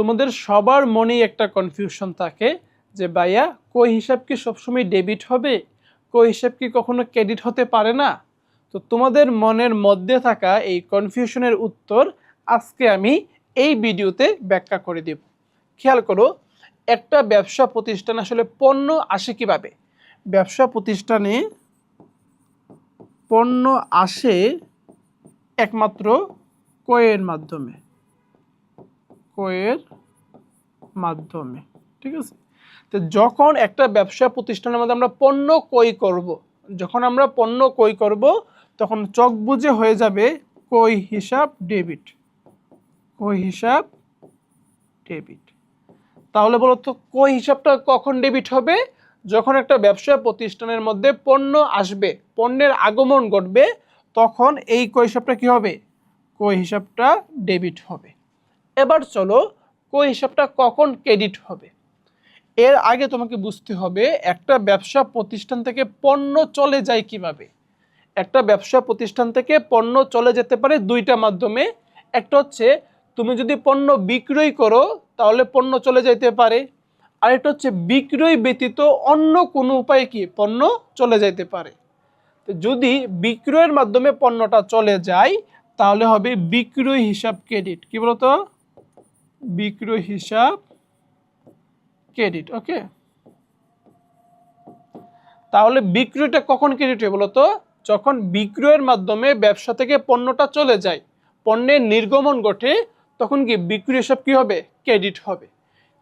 তোমাদের সবার মনেই একটা কনফিউশন থাকে যে, ভাইয়া, কই হিসাব কি সবসময় ডেবিট হবে? কই হিসাব কি কখনো ক্রেডিট হতে পারে না? তো তোমাদের মনের মধ্যে থাকা এই কনফিউশনের উত্তর আজকে আমি এই ভিডিওতে ব্যাখ্যা করে দেব। খেয়াল করো, একটা ব্যবসা প্রতিষ্ঠান আসলে পণ্য আসে কীভাবে? ব্যবসা প্রতিষ্ঠানে পণ্য আসে একমাত্র কয়ের মাধ্যমে। কয়ের মাধ্যমে, ঠিক আছে? তো যখন একটা ব্যবসা প্রতিষ্ঠানের মধ্যে আমরা পণ্য কই করব, যখন আমরা পণ্য কই করব, তখন চক বুঝে হয়ে যাবে কই হিসাব, ডেবিট। কই হিসাব, ডেবিট। তাহলে বলো তো কই হিসাবটা কখন ডেবিট হবে? যখন একটা ব্যবসা প্রতিষ্ঠানের মধ্যে পণ্য আসবে, পণ্যের আগমন ঘটবে, তখন এই কই হিসাবটা কি হবে? কই হিসাবটা ডেবিট হবে। এবার চলো কই হিসাবটা কখন ক্রেডিট হবে? এর আগে তোমাকে বুঝতে হবে একটা ব্যবসা প্রতিষ্ঠান থেকে পণ্য চলে যায় কীভাবে? একটা ব্যবসা প্রতিষ্ঠান থেকে পণ্য চলে যেতে পারে দুইটা মাধ্যমে। একটা হচ্ছে তুমি যদি পণ্য বিক্রয় করো, তাহলে পণ্য চলে যেতে পারে। আর আরেকটা হচ্ছে বিক্রয় ব্যতীত অন্য কোনো উপায়ে কি? পণ্য চলে যেতে পারে। তো যদি বিক্রয়ের মাধ্যমে পণ্যটা চলে যায়, তাহলে হবে বিক্রয় হিসাব ক্রেডিট কি বলতো? বিক্রয় হিসাব ক্রেডিট ওকে তাহলে বিক্রয়টা কখন ক্রেডিট হয় বলতো? যখন বিক্রয়ের মাধ্যমে ব্যবসা থেকে পণ্যটা চলে যায়, পণ্যের নির্গমন ঘটে, তখন কি বিক্রয় হিসাব কি হবে? ক্রেডিট হবে।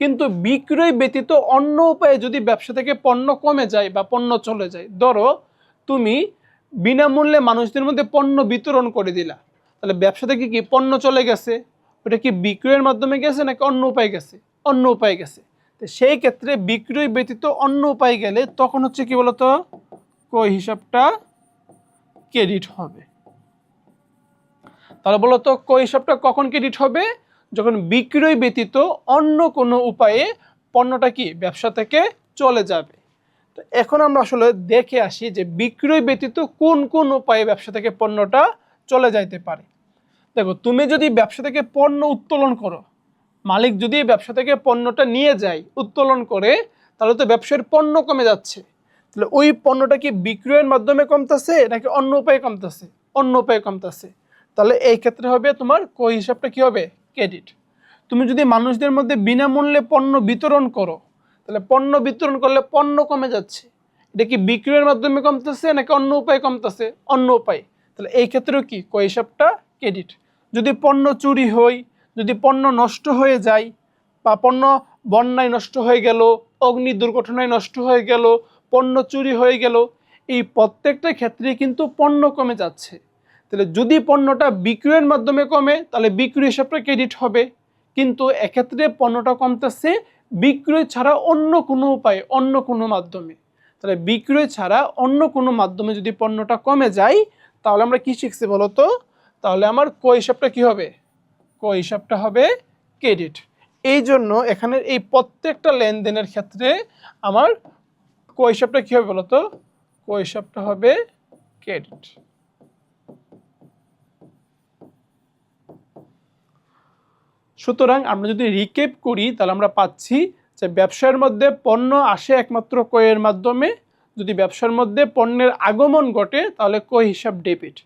কিন্তু বিক্রয় ব্যতীত অন্য উপায়ে যদি ব্যবসা থেকে পণ্য কমে যায় বা পণ্য চলে যায়, ধরো তুমি বিনামূল্যে মানুষদের মধ্যে পণ্য বিতরণ করে দিলা। তাহলে ব্যবসা থেকে কি? পণ্য চলে গেছে। ওটা কি বিক্রয়ের মাধ্যমে গেছে নাকি অন্য উপায় গেছে? অন্য উপায় গেছে। তো সেই ক্ষেত্রে বিক্রয় ব্যতীত অন্য উপায় গেলে তখন হচ্ছে কি বলতো? কই হিসাবটা ক্রেডিট হবে। তাহলে বলতো কই হিসাবটা কখন ক্রেডিট হবে? যখন বিক্রয় ব্যতীত অন্য কোনো উপায়ে পণ্যটা কি ব্যবসা থেকে চলে যাবে। তো এখন আমরা আসলে দেখে আসি যে বিক্রয় ব্যতীত কোন কোন উপায়ে ব্যবসা থেকে পণ্যটা চলে যাইতে পারে। দেখো, তুমি যদি ব্যবসা থেকে পণ্য উত্তোলন করো, মালিক যদি ব্যবসা থেকে পণ্যটা নিয়ে যায়, উত্তোলন করে, তাহলে তো ব্যবসার পণ্য কমে যাচ্ছে। তাহলে ওই পণ্যটা কি বিক্রয়ের মাধ্যমে কমতেছে, নাকি অন্য উপায়ে কমতেছে? অন্য উপায়ে কমতেছে। তাহলে এই ক্ষেত্রে হবে তোমার কই হিসাবটা কি হবে? ক্রেডিট। তুমি যদি মানুষদের মধ্যে বিনামূল্যে পণ্য বিতরণ করো, তাহলে পণ্য বিতরণ করলে পণ্য কমে যাচ্ছে। এটা কি বিক্রয়ের মাধ্যমে কমতেছে, নাকি অন্য উপায়ে কমতেছে? অন্য উপায়। তাহলে এই ক্ষেত্রেও কি? কই হিসাবটা? ক্রেডিট। যদি পণ্য চুরি হয় যদি পণ্য নষ্ট হয়ে যায়, বা পণ্য বন্যায় নষ্ট হয়ে গেল, অগ্নি দুর্ঘটনায় নষ্ট হয়ে গেল, পণ্য চুরি হয়ে গেল, এই প্রত্যেকটা ক্ষেত্রে কিন্তু পণ্য কমে যাচ্ছে। তাহলে যদি পণ্যটা বিক্রয়ের মাধ্যমে কমে, তাহলে বিক্রয় হিসাবটা ক্রেডিট হবে। কিন্তু এক্ষেত্রে পণ্যটা কমতেছে বিক্রয় ছাড়া অন্য কোনো উপায়ে, অন্য কোনো মাধ্যমে। তাহলে বিক্রয় ছাড়া অন্য কোনো মাধ্যমে যদি পণ্যটা কমে যায়, তাহলে আমরা কি শিখছি বলো তো তাহলে আমার ক হিসাবটা কি হবে? ক হিসাবটা হবে ক্রেডিট। এই জন্য এখানে এই প্রত্যেকটা লেনদেনের ক্ষেত্রে আমার ক হিসাবটা কী হবে বলো তো ক হিসাবটা হবে ক্রেডিট। সুতরাং আমরা যদি রিকেপ করি, তাহলে আমরা পাচ্ছি যে ব্যবসার মধ্যে পণ্য আসে একমাত্র কয়ের মাধ্যমে। যদি ব্যবসার মধ্যে পণ্যের আগমন ঘটে, তাহলে কই হিসাব ডেবিট।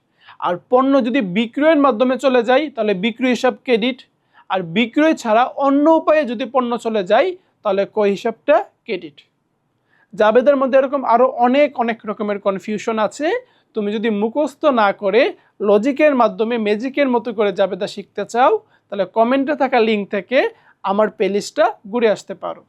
আর পণ্য যদি বিক্রয়ের মাধ্যমে চলে যায়, তাহলে বিক্রয় হিসাব ক্রেডিট আর বিক্রয় ছাড়া অন্য উপায়ে যদি পণ্য চলে যায়, তাহলে কই হিসাবটা ক্রেডিট জাবেদের মধ্যে এরকম আরও অনেক অনেক রকমের কনফিউশন আছে। তুমি যদি মুখস্থ না করে লজিকের মাধ্যমে ম্যাজিকের মতো করে জাবেদা শিখতে চাও, তাহলে কমেন্টে থাকা লিঙ্ক থেকে আমার প্লেলিস্টটা ঘুরে আসতে পারো।